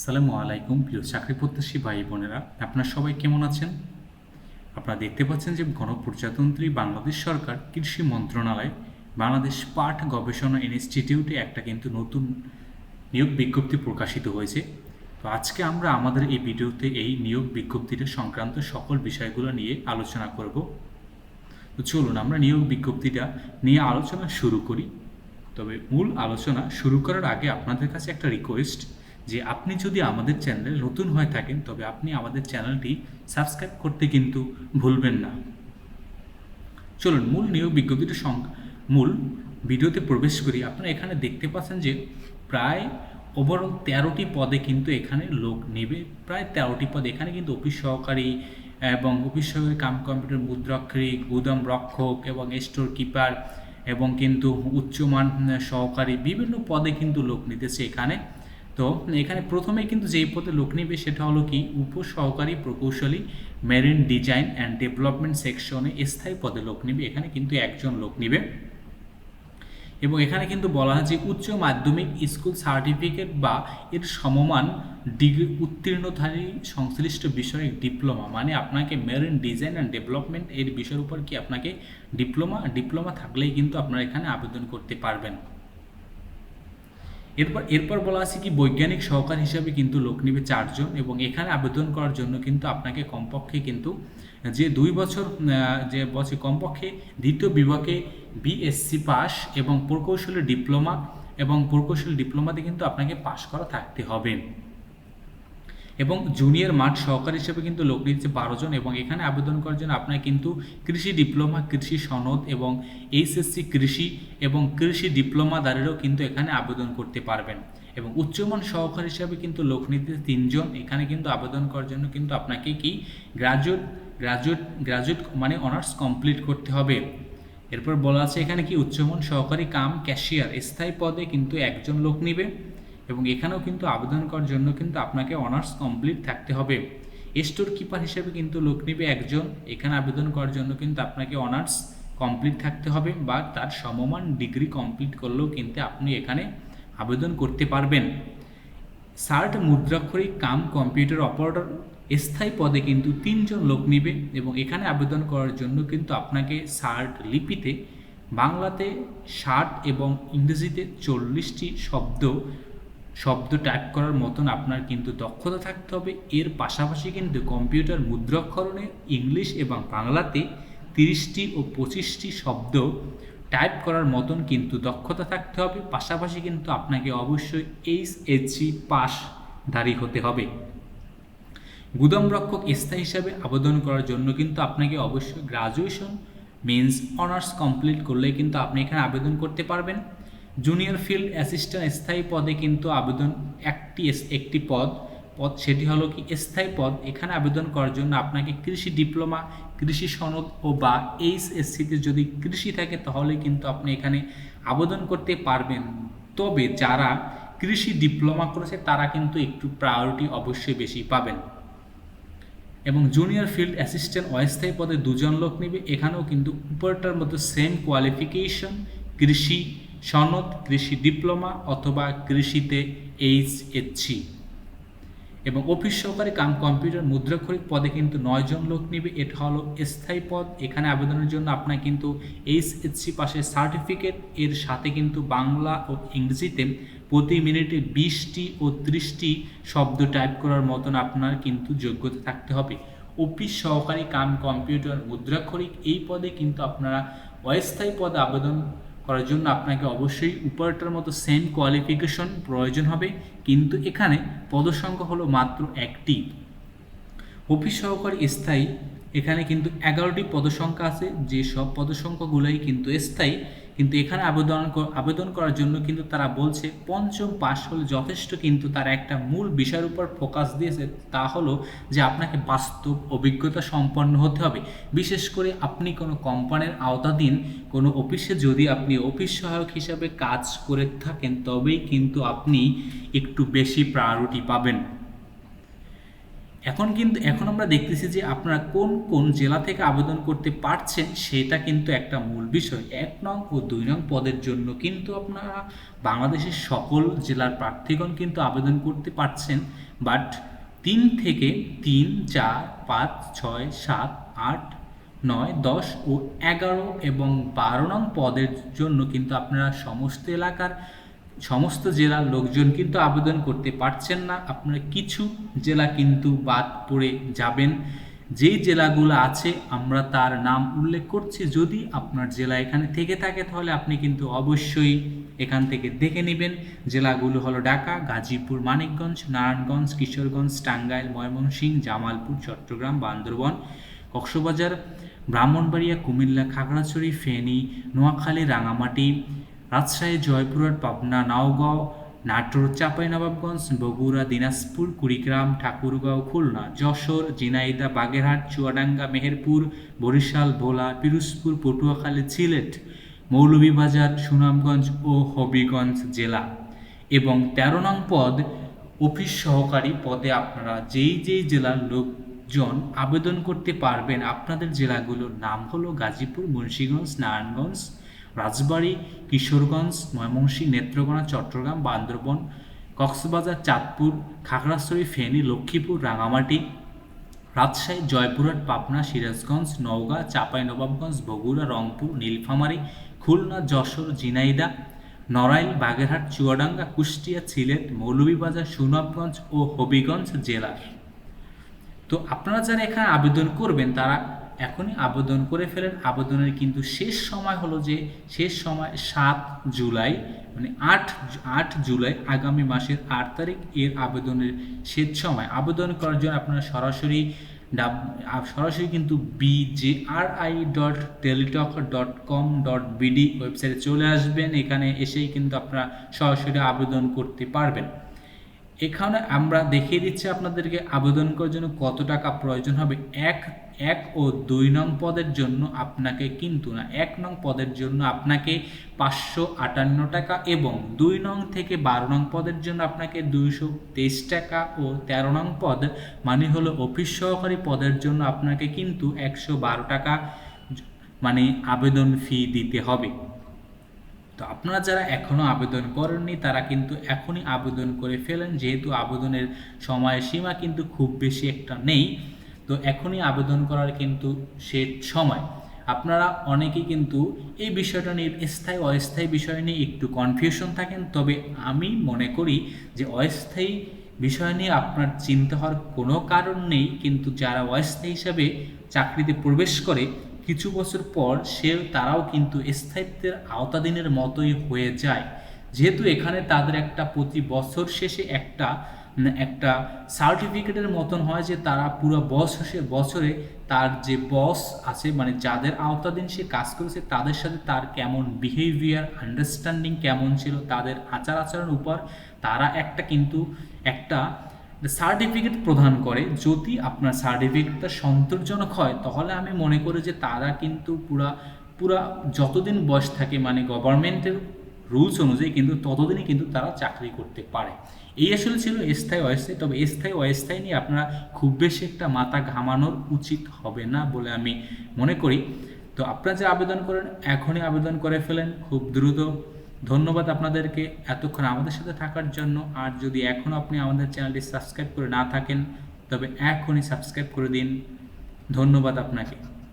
আসসালামু আলাইকুম, প্রিয় চাকরি প্রত্যাশী ভাই বোনেরা। আপনারা সবাই কেমন আছেন? আপনারা দেখতে পাচ্ছেন যে গণপ্রজাতন্ত্রী বাংলাদেশ সরকার কৃষি মন্ত্রণালয়, বাংলাদেশ পাট গবেষণা ইনস্টিটিউটে একটা কিন্তু নতুন নিয়োগ বিজ্ঞপ্তি প্রকাশিত হয়েছে। তো আজকে আমরা আমাদের এই ভিডিওতে এই নিয়োগ বিজ্ঞপ্তিটা সংক্রান্ত সকল বিষয়গুলো নিয়ে আলোচনা করব। তো চলুন, আমরা নিয়োগ বিজ্ঞপ্তিটা নিয়ে আলোচনা শুরু করি। তবে মূল আলোচনা শুরু করার আগে আপনাদের কাছে একটা রিকোয়েস্ট যে আপনি যদি আমাদের চ্যানেলে নতুন হয়ে থাকেন, তবে আপনি আমাদের চ্যানেলটি সাবস্ক্রাইব করতে কিন্তু ভুলবেন না। চলুন, মূল নিয়োগ বিজ্ঞপ্তিটা সং, মূল ভিডিওতে প্রবেশ করি। আপনারা এখানে দেখতে পাচ্ছেন যে প্রায় ওভারঅল তেরোটি পদে কিন্তু এখানে লোক নেবে। প্রায় তেরোটি পদ এখানে কিন্তু অফিস সহকারী এবং অফিস সহকারী কাম কম্পিউটার মুদ্রাক্ষরিক গুদাম রক্ষক এবং স্টোর কিপার এবং কিন্তু উচ্চমান সহকারী বিভিন্ন পদে কিন্তু লোক নিতেছে এখানে। তো এখানে প্রথমে কিন্তু যেই পদে লোক নিবে সেটা হলো কি উপসহকারী প্রকৌশলী মেরিন ডিজাইন অ্যান্ড ডেভেলপমেন্ট সেকশনে স্থায়ী পদে লোক নিবে। এখানে কিন্তু একজন লোক নিবে। এবং এখানে কিন্তু বলা হয় যে উচ্চ মাধ্যমিক স্কুল সার্টিফিকেট বা এর সমমান ডিগ্রি উত্তীর্ণধারী সংশ্লিষ্ট বিষয়ে ডিপ্লোমা মানে আপনাকে মেরিন ডিজাইন অ্যান্ড ডেভেলপমেন্ট এর বিষয়ের উপর কি আপনাকে ডিপ্লোমা ডিপ্লোমা থাকলেই কিন্তু আপনারা এখানে আবেদন করতে পারবেন। এরপর এরপর বলা আছে কি, বৈজ্ঞানিক সহকার হিসাবে কিন্তু লোক নেবে চারজন এবং এখানে আবেদন করার জন্য কিন্তু আপনাকে কমপক্ষে কিন্তু যে দুই বছর যে বছর কমপক্ষে দ্বিতীয় বিভাগে বিএসসি পাস এবং প্রকৌশলী ডিপ্লোমা এবং প্রকৌশলী ডিপ্লোমাতে কিন্তু আপনাকে পাশ করা থাকতে হবে। এবং জুনিয়র মাঠ সহকারী হিসেবে কিন্তু লোক নিচ্ছে বারো জন এবং এখানে আবেদন করার জন্য আপনার কিন্তু কৃষি ডিপ্লোমা কৃষি সনদ এবং এইচএসসি কৃষি এবং কৃষি ডিপ্লোমাদারেরও কিন্তু এখানে আবেদন করতে পারবেন। এবং উচ্চমান সহকারী হিসাবে কিন্তু লোক নিতে তিনজন এখানে কিন্তু আবেদন করার জন্য কিন্তু আপনাকে কি গ্রাজুয়েট গ্রাজুয়েট গ্রাজুয়েট মানে অনার্স কমপ্লিট করতে হবে। এরপর বলা আছে এখানে কি উচ্চমান সহকারী কাম ক্যাশিয়ার স্থায়ী পদে কিন্তু একজন লোক নিবে। এবং এখানেও কিন্তু আবেদন করার জন্য কিন্তু আপনাকে অনার্স কমপ্লিট থাকতে হবে। স্টোর কিপার হিসেবে কিন্তু লোক নেবে একজন। এখানে আবেদন করার জন্য কিন্তু আপনাকে অনার্স কমপ্লিট থাকতে হবে বা তার সমমান ডিগ্রি কমপ্লিট করলেও কিন্তু আপনি এখানে আবেদন করতে পারবেন। সার্ট মুদ্রাক্ষরিক কাম কম্পিউটার অপারেটর স্থায়ী পদে কিন্তু তিনজন লোক নিবে এবং এখানে আবেদন করার জন্য কিন্তু আপনাকে সার্ট লিপিতে বাংলাতে ষাট এবং ইংরেজিতে চল্লিশটি শব্দ শব্দ টাইপ করার মতন আপনার কিন্তু দক্ষতা থাকতে হবে। এর পাশাপাশি কিন্তু কম্পিউটার মুদ্রাক্ষরণে ইংলিশ এবং বাংলাতে তিরিশটি ও পঁচিশটি শব্দ টাইপ করার মতন কিন্তু দক্ষতা থাকতে হবে। পাশাপাশি কিন্তু আপনাকে অবশ্যই এইচ এইচসি পাস ধারী হতে হবে। গুদাম রক্ষক স্থায়ী হিসাবে আবেদন করার জন্য কিন্তু আপনাকে অবশ্যই গ্রাজুয়েশন মিন্স অনার্স কমপ্লিট করলেই কিন্তু আপনি এখানে আবেদন করতে পারবেন। জুনিয়র ফিল্ড অ্যাসিস্ট্যান্ট স্থায়ী পদে কিন্তু আবেদন একটি একটি পদ। পদ সেটি হলো কি, স্থায়ী পদ। এখানে আবেদন করার জন্য আপনাকে কৃষি ডিপ্লোমা, কৃষি সনদ ও বা এইচ এইচএসসিতে যদি কৃষি থাকে তাহলে কিন্তু আপনি এখানে আবেদন করতে পারবেন। তবে যারা কৃষি ডিপ্লোমা করেছে তারা কিন্তু একটু প্রায়োরিটি অবশ্যই বেশি পাবেন। এবং জুনিয়র ফিল্ড অ্যাসিস্ট্যান্ট অস্থায়ী পদে দুজন লোক নেবে। এখানেও কিন্তু উপরটার মতো সেম কোয়ালিফিকেশন কৃষি সনদ, কৃষি ডিপ্লোমা অথবা কৃষিতে এইচ এসসি এবং অফিস সহকারী কাম কম্পিউটার মুদ্রাক্ষরিক পদে কিন্তু নয়জন লোক নেবে। এটা হলো স্থায়ী পদ। এখানে আবেদনের জন্য আপনার কিন্তু এইচ এসসি পাশের সার্টিফিকেট। এর সাথে কিন্তু বাংলা ও ইংরেজিতে প্রতি মিনিটে বিশটি ও ত্রিশটি শব্দ টাইপ করার মতন আপনার কিন্তু যোগ্যতা থাকতে হবে। অফিস সহকারী কাম কম্পিউটার মুদ্রাক্ষরিক এই পদে কিন্তু আপনারা অস্থায়ী পদে আবেদন করার জন্য আপনাকে অবশ্যই উপরটার মতো সেম কোয়ালিফিকেশন প্রয়োজন হবে, কিন্তু এখানে পদসংখ্যা হলো মাত্র একটি। অফিস সহকারী স্থায়ী, এখানে কিন্তু এগারোটি পদসংখ্যা আছে, যে সব পদসংখ্যাগুলোই কিন্তু স্থায়ী কিন্তু এখানে আবেদন আবেদন করার জন্য কিন্তু তারা বলছে পঞ্চম পাশ হলে যথেষ্ট, কিন্তু তারা একটা মূল বিষয়ের উপর ফোকাস দিয়েছে তা হলো যে আপনাকে বাস্তব অভিজ্ঞতা সম্পন্ন হতে হবে। বিশেষ করে আপনি কোনো কোম্পানির আওতাধীন, কোনো অফিসে যদি আপনি অফিস সহায়ক হিসাবে কাজ করে থাকেন, তবেই কিন্তু আপনি একটু বেশি প্রায়োরিটি পাবেন। এখন কিন্তু, এখন আমরা দেখতেছি যে আপনারা কোন কোন জেলা থেকে আবেদন করতে পারছেন সেটা কিন্তু একটা মূল বিষয়। এক নং ও দুই নং পদের জন্য কিন্তু আপনারা বাংলাদেশের সকল জেলার প্রার্থীগণ কিন্তু আবেদন করতে পারছেন। বাট তিন থেকে তিন, চার, পাঁচ, ছয়, সাত, আট, নয়, দশ ও এগারো এবং বারো নং পদের জন্য কিন্তু আপনারা সমস্ত এলাকার সমস্ত জেলার লোকজন কিন্তু আবেদন করতে পারছেন না। আপনারা কিছু জেলা কিন্তু বাদ পড়ে যাবেন। যেই জেলাগুলো আছে, আমরা তার নাম উল্লেখ করছি। যদি আপনার জেলা এখানে থেকে থাকে, তাহলে আপনি কিন্তু অবশ্যই এখান থেকে দেখে নেবেন। জেলাগুলো হলো ঢাকা, গাজীপুর, মানিকগঞ্জ, নারায়ণগঞ্জ, কিশোরগঞ্জ, টাঙ্গাইল, ময়মনসিংহ, জামালপুর, চট্টগ্রাম, বান্দরবন, কক্সবাজার, ব্রাহ্মণবাড়িয়া, কুমিল্লা, খাগড়াছড়ি, ফেনী, নোয়াখালী, রাঙামাটি রাজশাহী জয়পুরহাট, পাবনা, নওগাঁও, নাটোর, চাঁপাইনবাবগঞ্জ, বগুড়া, দিনাজপুর, কুড়িগ্রাম, ঠাকুরগাঁও, খুলনা, যশোর জিনাইদা বাগেরহাট, চুয়াডাঙ্গা, মেহেরপুর, বরিশাল, ভোলা, পিরোজপুর, পটুয়াখালী, সিলেট, মৌলভীবাজার, সুনামগঞ্জ ও হবিগঞ্জ জেলা। এবং তেরো নং পদ অফিস সহকারী পদে আপনারা যেই যেই জেলার লোকজন আবেদন করতে পারবেন, আপনাদের জেলাগুলোর নাম হলো গাজীপুর, মুন্সীগঞ্জ, নারায়ণগঞ্জ রাজবাড়ী, কিশোরগঞ্জ, ময়মনসিংহ, নেত্রকোনা, চট্টগ্রাম, বান্দরবন, কক্সবাজার, চাঁদপুর, খাগড়াছড়ি, ফেনী, লক্ষ্মীপুর, রাঙামাটি, রাজশাহী, জয়পুরহাট, পাবনা, সিরাজগঞ্জ, নওগাঁ চাঁপাইনবাবগঞ্জ বগুড়া, রংপুর, নীলফামারী, খুলনা, যশোর, ঝিনাইদা, নড়াইল, বাগেরহাট, চুয়াডাঙ্গা, কুষ্টিয়া, সিলেট, মৌলভীবাজার, সুনামগঞ্জ ও হবিগঞ্জ জেলার। তো আপনারা যারা এখানে আবেদন করবেন, তারা এখনই আবেদন করে ফেলেন। আবেদনের কিন্তু শেষ সময় হলো যে, শেষ সময় সাত জুলাই মানে আট আট জুলাই আগামী মাসের আট তারিখ এর আবেদনের শেষ সময়। আবেদন করার জন্য আপনারা সরাসরি সরাসরি কিন্তু BJRI dot Teletalk dot com dot BD ওয়েবসাইটে চলে আসবেন। এখানে এসেই কিন্তু আপনারা সরাসরি আবেদন করতে পারবেন। এখানে আমরা দেখিয়ে দিচ্ছি আপনাদেরকে আবেদন করার জন্য কত টাকা প্রয়োজন হবে। এক এক ও দুই নং পদের জন্য আপনাকে কিন্তু না, এক নং পদের জন্য আপনাকে পাঁচশো আটান্ন টাকা এবং দুই নং থেকে বারো নং পদের জন্য আপনাকে দুইশো তেইশ টাকা ও তেরো নং পদ মানে হলো অফিস সহকারী পদের জন্য আপনাকে কিন্তু একশো বারো টাকা মানে আবেদন ফি দিতে হবে। তো আপনারা যারা এখনও আবেদন করেননি, তারা কিন্তু এখনই আবেদন করে ফেলেন, যেহেতু আবেদনের সময়সীমা কিন্তু খুব বেশি একটা নেই। তো এখনই আবেদন করার কিন্তু সে সময়। আপনারা অনেকেই কিন্তু এই বিষয়টা নিয়ে স্থায়ী, অস্থায়ী বিষয় নিয়ে একটু কনফিউশন থাকেন, তবে আমি মনে করি যে অস্থায়ী বিষয় নিয়ে আপনার চিন্তা হওয়ার কোনো কারণ নেই, কিন্তু যারা অস্থায়ী হিসাবে চাকরিতে প্রবেশ করে, কিছু বছর পর সে তারাও কিন্তু স্থায়িত্বের আওতাধীনের মতোই হয়ে যায়। যেহেতু এখানে তাদের একটা প্রতি বছর শেষে একটা একটা সার্টিফিকেটের মতন হয় যে তারা পুরো বছরে বছরে তার যে বস আছে মানে যাদের আওতাধীন সে কাজ করেছে, তাদের সাথে তার কেমন বিহেভিয়ার আন্ডারস্ট্যান্ডিং কেমন ছিল, তাদের আচার আচরণের উপর তারা একটা কিন্তু একটা সার্টিফিকেট প্রদান করে। যদি আপনার সার্টিফিকেটটা সন্তোষজনক হয়, তাহলে আমি মনে করি যে তারা কিন্তু পুরা পুরা যতদিন বয়স থাকে মানে গভর্নমেন্টের রুলস অনুযায়ী কিন্তু ততদিনই কিন্তু তারা চাকরি করতে পারে। এই আসলে ছিল স্থায়ী অস্থায়ী, তবে স্থায়ী অস্থায়ী নিয়ে আপনারা খুব বেশি একটা মাথা ঘামানোর উচিত হবে না বলে আমি মনে করি। তো আপনারা যে আবেদন করেন, এখনই আবেদন করে ফেলেন খুব দ্রুত। ধন্যবাদ আপনাদেরকে এতক্ষণ আমাদের সাথে থাকার জন্য। আর যদি এখনও আপনি আমাদের চ্যানেলটি সাবস্ক্রাইব করে না থাকেন, তবে এখনই সাবস্ক্রাইব করে দিন। ধন্যবাদ আপনাকে।